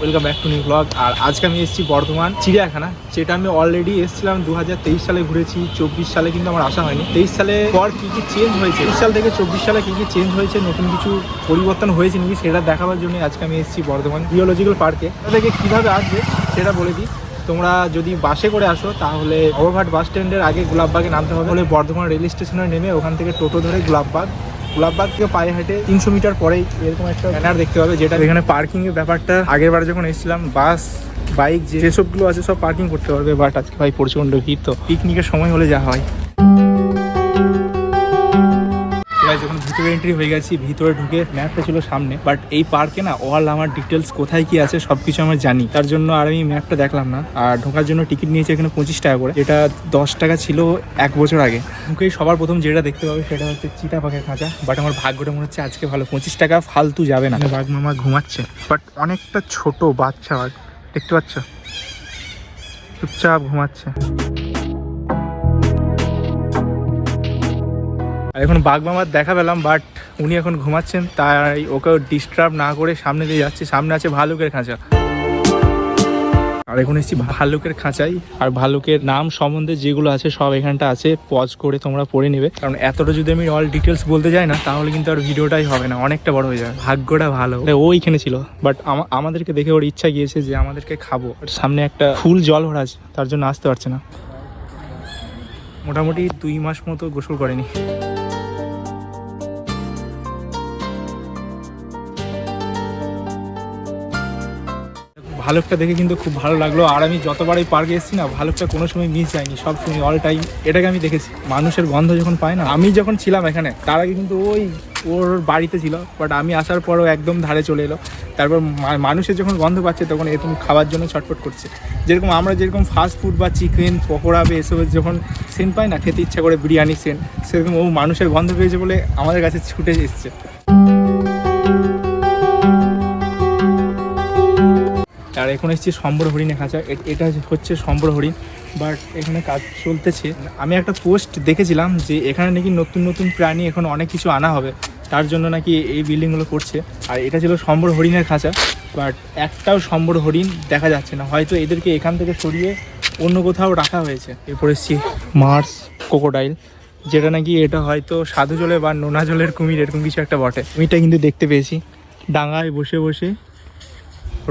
Welcome back to new blog আর আজকে আমি এসেছি বর্ধমান, চিড়িয়াখানা। যেটা আমি অলরেডি এসেছিলাম দু হাজার তেইশ সালে ঘুরেছি, চব্বিশ সালে কিন্তু আমার আসা হয়নি। তেইশ সালে পর কী কী চেঞ্জ হয়েছে? তেইশ সাল থেকে চব্বিশ সালে কী কী চেঞ্জ হয়েছে, নতুন কিছু পরিবর্তন হয়েছে নাকি সেটা দেখাবার জন্য আজকে আমি এসেছি বর্ধমান জিওলজিক্যাল পার্কে থেকে কীভাবে আসবে সেটা বলে দিই। তোমরা যদি বাসে করে আসো, তাহলে ওভারঘাট বাস স্ট্যান্ডের আগে গোলাপবাগে নামতে হবে। বর্ধমান রেল স্টেশনে নেমে ওখান থেকে টোটো ধরে গোলাপবাগ গোলাপবাগ থেকে পায়ে হেঁটে তিনশো মিটার পরেই এরকম একটা ব্যানার দেখতে পাবে যেটা এখানে পার্কিং এর ব্যাপারটা, আগের বার যখন এসেছিলাম বাস বাইক যেসবগুলো আছে সব পার্কিং করতে পারবে বাট আজকে ভাই প্রচণ্ড ভিড় তো পিকনিকের সময় হলে যা হয়। Guys, যখন ভিতরে এন্ট্রি হয়ে গেছি ভিতরে ঢুকে ম্যাপটা ছিল সামনে। বাট এই পার্কে না অল আমার ডিটেলস কোথায় কি আছে সবকিছু আমার জানি। তার জন্য আর আমি ম্যাপটা দেখলাম না। আর ঢোকার জন্য টিকিট নিয়েছে এখানে পঁচিশ টাকা করে। যেটা দশ টাকা ছিল এক বছর আগে। ঢুকেই সবার প্রথম যেটা দেখতে পাবে সেটা হচ্ছে চিতা পাখের খাঁচা। বাট আমার ভাগ্যটা মনে হচ্ছে আজকে ভালো। পঁচিশ টাকা ফালতু যাবে না। বাঘ মামা ঘুমাচ্ছে। বাট অনেকটা ছোট বাচ্চা দেখতে পাচ্ছ? চুপচাপ ঘুমাচ্ছে। আর এখন বাঘ মামার দেখা পেলাম বাট উনি এখন ঘুমাচ্ছেন, তাই ওকে ডিস্টার্ব না করে সামনে দিয়ে যাচ্ছে। সামনে আছে ভালুকের খাঁচা। আর এখন এসেছি ভালুকের খাঁচাই আর ভালুকের নাম সম্বন্ধে যেগুলো আছে সব এখানটা আছে পজ করে তোমরা পড়ে নেবে। কারণ এতটা যদি আমি অল ডিটেলস বলতে যাই না, তাহলে কিন্তু আর ভিডিওটাই হবে না, অনেকটা বড় হয়ে যাবে। ভাগ্যটা ভালো। ও এইখানে ছিল বাট আমাদেরকে দেখে ওর ইচ্ছা গিয়েছে যে আমাদেরকে খাব। সামনে একটা ফুল জল ভরা আছে, তার জন্য আসতে পারছে না। মোটামুটি দুই মাস মতো গোসল করেনি। ভালুকটা দেখে কিন্তু খুব ভালো লাগল। আর আমি যতবার এই পার্কে এসেছি না, ভালুকটা কোনো সময় মিস যায়নি, সব সময় অল টাইম এটাকে আমি দেখেছি। মানুষের গন্ধ যখন পায় না, আমি যখন ছিলাম এখানে, তার আগে কিন্তু ওই ওর বাড়িতে ছিল বাট আমি আসার পরও একদম ধারে চলে এলো। তারপর মানুষের যখন গন্ধ পাচ্ছে, তখন এরকম খাওয়ার জন্য ছটফট করছে। যেরকম আমরা যেরকম ফাস্ট ফুড বা চিকেন পকোড়া বা এসবের যখন সেন্ট পাই না, খেতে ইচ্ছা করে বিরিয়ানি সেন্ট সেরকম ও মানুষের গন্ধ পেয়েছে বলে আমাদের কাছে ছুটে এসছে। আর এখন এসেছি সম্বর হরিণে খাঁচা। এটা হচ্ছে সম্বর হরিণ বাট এখানে কাজ চলতেছে। আমি একটা পোস্ট দেখেছিলাম যে এখানে নাকি নতুন নতুন প্রাণী এখন অনেক কিছু আনা হবে। তার জন্য নাকি এই বিল্ডিংগুলো করছে। আর এটা ছিল সম্বর হরিণের খাঁচা বাট একটাও সম্বর হরিণ দেখা যাচ্ছে না। হয়তো এদেরকে এখান থেকে সরিয়ে অন্য কোথাও রাখা হয়েছে। এরপর এসেছি মার্স কোকোডাইল যেটা নাকি এটা হয়তো সাধু জলে বা নোনা জলের কুমির, এরকম কিছু একটা বটে। কুমিরটা কিন্তু দেখতে পেয়েছি। ডাঙায় বসে বসে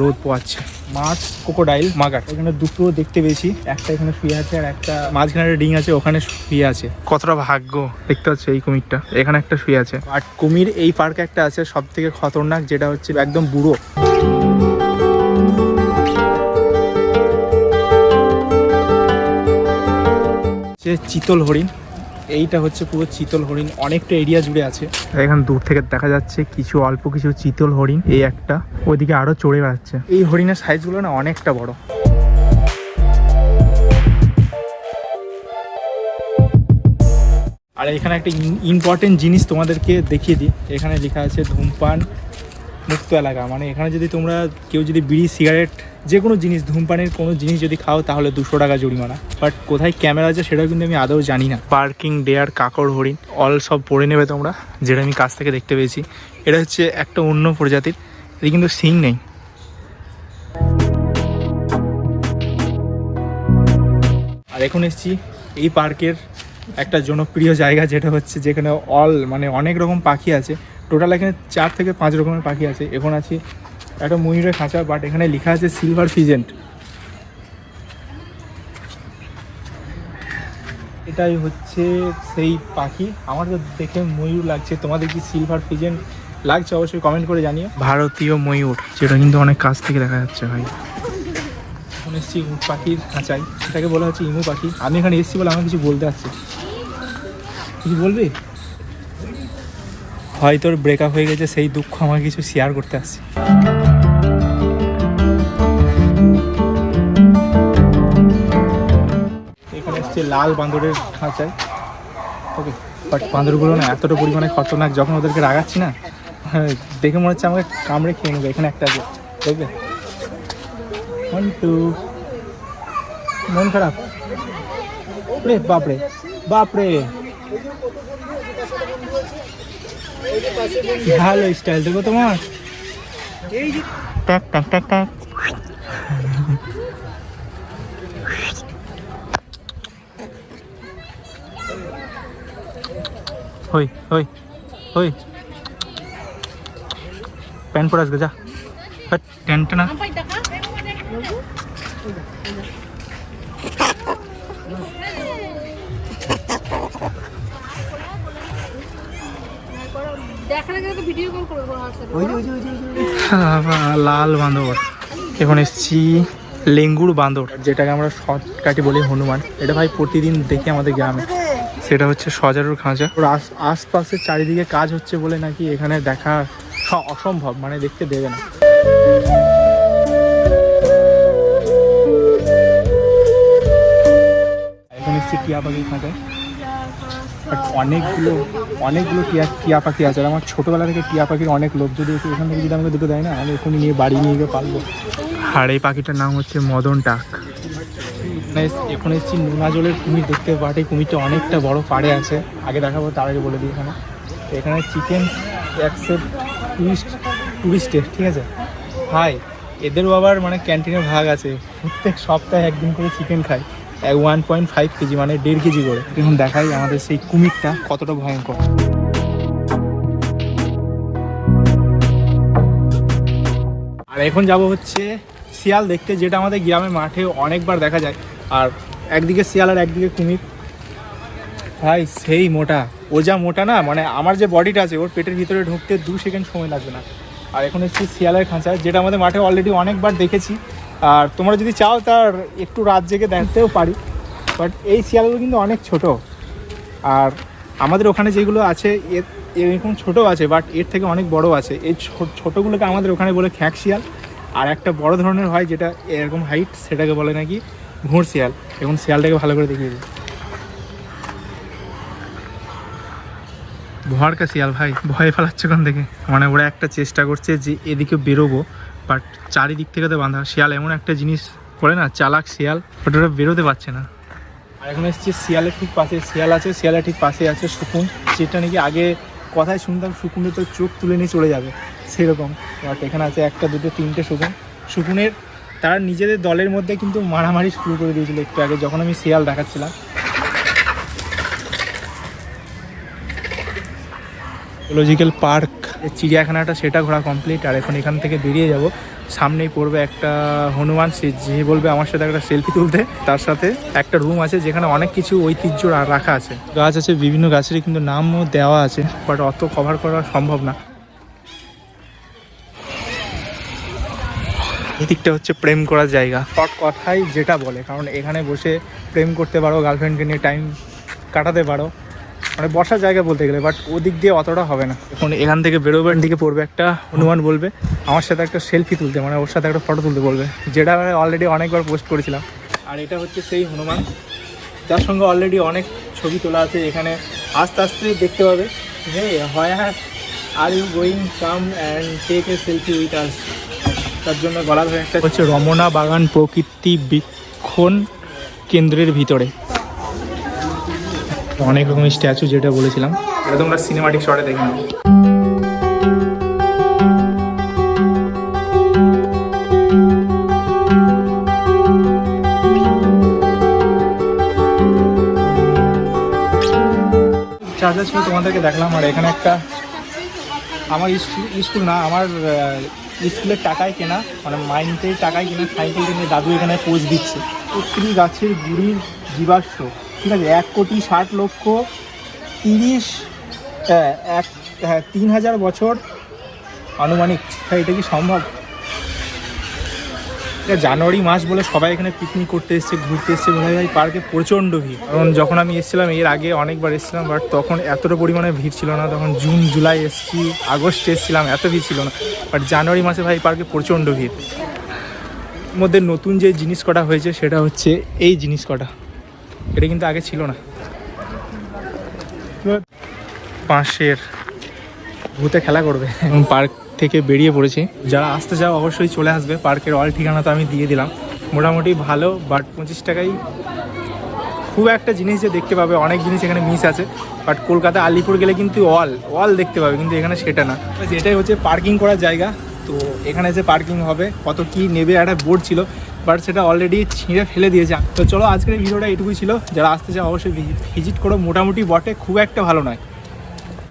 রোদ পোয়াচ্ছে। মাছ কোকোডাইল মাগার। এখানে দুটো দেখতে পেয়েছি। একটা এখানে শুয়ে আছে আর একটা মাঝখানে ডিং আছে ওখানে শুয়ে আছে। কতটা ভাগ্য। দেখতে পাচ্ছ এই কুমিরটা। এখানে একটা শুয়ে আছে। আর কুমির এই পার্কে একটা আছে সব থেকে খতরনাক যেটা হচ্ছে একদম বুড়ো। যে চিতল হরিণ। এইটা হচ্ছে পুরো চিতল হরিণ অনেকটা এরিয়া জুড়ে আছে। এখানে দূর থেকে দেখা যাচ্ছে কিছু অল্প কিছু চিতল হরিণ এই একটা। ওইদিকে আরও চড়ে বেড়াচ্ছে। এই হরিণের সাইজগুলো না অনেকটা বড়। আর এখানে একটা ইম্পর্টেন্ট জিনিস তোমাদেরকে দেখিয়ে দিই। এখানে লেখা আছে ধূমপান মুক্ত এলাকা। মানে এখানে যদি তোমরা কেউ যদি বিড়ি সিগারেট যে কোনো জিনিস, ধূমপানের কোনো জিনিস যদি খাও তাহলে দুশো টাকা জরিমানা। বাট কোথায় ক্যামেরা আছে সেটাও কিন্তু আমি আদৌ জানি না। পার্কিং, ডেয়ার, কাকড়, হরিণ অল সব পড়ে নেবে তোমরা, যেটা আমি কাছ থেকে দেখতে পেয়েছি। এটা হচ্ছে একটা অন্য প্রজাতির এটি কিন্তু সিং নেই। আর এখন এসেছি এই পার্কের একটা জনপ্রিয় জায়গা, যেটা হচ্ছে যেখানে অল মানে অনেক রকম পাখি আছে। টোটাল এখানে চার থেকে পাঁচ রকমের পাখি আছে। এখন আছি একটা ময়ূরের খাঁচা বাট এখানে লেখা আছে সিলভার ফিজেন্ট এটাই হচ্ছে সেই পাখি। আমার তো দেখে ময়ূর লাগছে। তোমাদের কি সিলভার ফিজেন্ট লাগছে? অবশ্যই কমেন্ট করে জানিও। ভারতীয় ময়ূর যেটা কিন্তু অনেক কাছ থেকে দেখা যাচ্ছে ভাই। এখন এসেছি উট পাখির খাঁচাই সেটাকে বলা হচ্ছে ইমু পাখি। আমি এখানে এসেছি বলে আমার কিছু বলতে আসছে। কিছু বলবি? হয়তো ব্রেকআপ হয়ে গেছে সেই দুঃখ আমার কিছু শেয়ার করতে আসছি। এখানে এসছে লাল বাঁদরের খাঁচায়। ওকে বাট বাঁদরগুলো না এতটা পরিমাণে খতরনাক যখন ওদেরকে রাগাচ্ছি না হ্যাঁ, দেখে মনে হচ্ছে আমাকে কামড়ে খেয়ে নেবে। এখানে একটা দেখবে? ওয়ান টু মন খারাপ? রে বাপরে বাপরে। ভালো স্টাইল দেবো তোমার। টাক টাক টাক টাক। হই হই হই। প্যান্ট পরে আসবে যা। হ্যাঁ না লাল বান্দর। এখন এসছি লেঙ্গুর বান্দর যেটাকে আমরা শর্টকাটে বলি হনুমান। এটা ভাই প্রতিদিন দেখি আমাদের গ্রামে। সেটা হচ্ছে সজারুর খাঁচা। ওর আশ আশপাশের চারিদিকে কাজ হচ্ছে বলে নাকি এখানে দেখা অসম্ভব মানে দেখতে দেবে না। এখন এসছি টিয়া পাখির খাঁচায়। বাট অনেকগুলো অনেকগুলো টিয়া টিয়া পাখি আছে। আর আমার ছোটোবেলা থেকে টিয়া পাখির অনেক লোভ। যদি এখান থেকে যদি আমাকে দুটো দেয় না আমি এখনই নিয়ে বাড়ি নিয়ে গিয়ে পালবো। আর এই পাখিটার নাম হচ্ছে মদন টাক। এখন এসেছি নোনা জলের কুমির দেখতে। পাটে কুমিরটা অনেকটা বড় পাড়ে আছে। আগে দেখাবো তার আগে বলে দিই এখানে। তো এখানে চিকেন অ্যাকসেপ্ট টুরিস্ট টুরিস্টে ঠিক আছে? হাই এদেরও আবার মানে ক্যান্টিনে ভাগ আছে। প্রত্যেক সপ্তাহে একদিন করে চিকেন খায়। ওয়ান পয়েন্ট ফাইভ কেজি মানে দেড় কেজি করে। এখন দেখাই আমাদের সেই কুমিরটা কতটা ভয়ঙ্কর। আর এখন যাব হচ্ছে শিয়াল দেখতে, যেটা আমাদের গ্রামের মাঠে অনেকবার দেখা যায়। আর একদিকে শিয়াল আর একদিকে কুমির। ভাই, সেই মোটা। ও যা মোটা না মানে আমার যে বডিটা আছে, ওর পেটের ভিতরে ঢুকতে দু সেকেন্ড সময় লাগবে না। আর এখন হচ্ছে শিয়ালের খাঁচা যেটা আমাদের মাঠে অলরেডি অনেকবার দেখেছি। আর তোমরা যদি চাও তার একটু রাত জেগে দেখতেও পারি বাট এই শিয়ালগুলো কিন্তু অনেক ছোট। আর আমাদের ওখানে যেগুলো আছে এর এরকম ছোটো আছে বাট এর থেকে অনেক বড় আছে। এই ছোটোগুলোকে আমাদের ওখানে বলে খ্যাঁক শিয়াল। আর একটা বড় ধরনের হয় যেটা এরকম হাইট সেটাকে বলে নাকি ঘোড় শিয়াল। এখন শিয়ালটাকে ভালো করে দেখিয়ে দিই। ভরকা শিয়াল ভাই, ভয় ফেলাচ্ছে ওখান থেকে। মানে ওরা একটা চেষ্টা করছে যে এদিকে বেরোবো। বাট চারিদিক থেকে তো বাঁধা। শিয়াল এমন একটা জিনিস করে না চালাক শিয়াল বাট ওটা বেরোতে পারছে না। আর এখন এসছি শিয়ালের ঠিক পাশে শিয়াল আছে শিয়ালের ঠিক পাশে আছে শকুন যেটা নাকি আগে কথায় শুনতাম শকুনে তো চোখ তুলে নিয়ে চলে যাবে সেরকম। বাট এখানে আছে একটা দুটো তিনটে শকুন শকুনের তারা নিজেদের দলের মধ্যে কিন্তু মারামারি শুরু করে দিয়েছিল একটু আগে যখন আমি শিয়াল দেখাচ্ছিলাম। লজিক্যাল পার্ক চিড়িয়াখানাটা সেটা ঘোরা কমপ্লিট আর এখন এখান থেকে বেরিয়ে যাব। সামনেই পড়বে একটা হনুমান সে যে বলবে আমার সাথে একটা সেলফি তুলতে। তার সাথে একটা রুম আছে যেখানে অনেক কিছু ঐতিহ্য রাখা আছে। গাছ আছে, বিভিন্ন গাছেরই কিন্তু নামও দেওয়া আছে বাট অত কভার করা সম্ভব না। এদিকটা হচ্ছে প্রেম করার জায়গা। শর্ট কথাই যেটা বলে, কারণ এখানে বসে প্রেম করতে পারো গার্লফ্রেন্ডকে নিয়ে টাইম কাটাতে পারো। মানে বসার জায়গা বলতে গেলে বাট ওদিক দিয়ে অতটা হবে না। এখন এখান থেকে বেরোবার দিকে পড়বে একটা হনুমান বলবে। আমার সাথে একটা সেলফি তুলতে মানে ওর সাথে একটা ফটো তুলতে বলবে যেটা অলরেডি অনেকবার পোস্ট করেছিলাম। আর এটা হচ্ছে সেই হনুমান। যার সঙ্গে অলরেডি অনেক ছবি তোলা আছে এখানে আস্তে আস্তে দেখতে পাবে যে হয় are you going come and take a selfie with us তার জন্য গলা ধরে একটা হচ্ছে রমনা বাগান প্রকৃতি বীক্ষণ কেন্দ্রের ভিতরে। অনেক রকমের স্ট্যাচু যেটা বলেছিলাম। এটা তোমরা সিনেমাটিক শটে দেখে নাও। চার্জার ছিল তোমাদেরকে দেখলাম আর এখানে একটা আমার স্কুল স্কুল না আমার স্কুলের টাকায় কেনা মানে মাইন্ডের টাকায় কেনা সাইকেল কিনে দাদু এখানে পোজ দিচ্ছে। প্রতিটি গাছের গুড়ির জীবাশ্ম। ঠিক আছে এক কোটি ষাট লক্ষ তিরিশ হ্যাঁ, এক হ্যাঁ তিন হাজার বছর আনুমানিক। হ্যাঁ এটা কি সম্ভব? এটা জানুয়ারি মাস বলে সবাই এখানে পিকনিক করতে এসছে ঘুরতে এসছে মনে হয় পার্কে প্রচণ্ড ভিড়। কারণ যখন আমি এসেছিলাম এর আগে অনেকবার এসেছিলাম বাট তখন এতটা পরিমাণে ভিড় ছিল না। তখন জুন জুলাই এসছি আগস্ট এসেছিলাম এত ভিড় ছিল না। বাট জানুয়ারি মাসে ভাই পার্কে প্রচণ্ড ভিড়। মধ্যে নতুন যে জিনিস কটা হয়েছে সেটা হচ্ছে এই জিনিস কটা। এটা কিন্তু আগে ছিল না। বাঁশের ভূতে খেলা করবে। পার্ক থেকে বেরিয়ে পড়েছি। যারা আসতে চাও অবশ্যই চলে আসবে। পার্কের অল ঠিকানা তো আমি দিয়ে দিলাম। মোটামুটি ভালো বাট পঁচিশ টাকাই খুব একটা জিনিস যে দেখতে পাবে। অনেক জিনিস এখানে মিস আছে। বাট কলকাতা আলিপুর গেলে কিন্তু অল অল দেখতে পাবে। কিন্তু এখানে সেটা না। এটাই হচ্ছে পার্কিং করার জায়গা। তো এখানে যে পার্কিং হবে কত কি নেবে একটা বোর্ড ছিল। বাট সেটা অলরেডি ছিঁড়ে ফেলে দিয়েছে। তো চলো আজকের ভিডিওটা এটুকুই ছিল। যারা আসতে চাও, অবশ্যই ভিজিট করো। মোটামুটি বটে, খুব একটা ভালো নয়।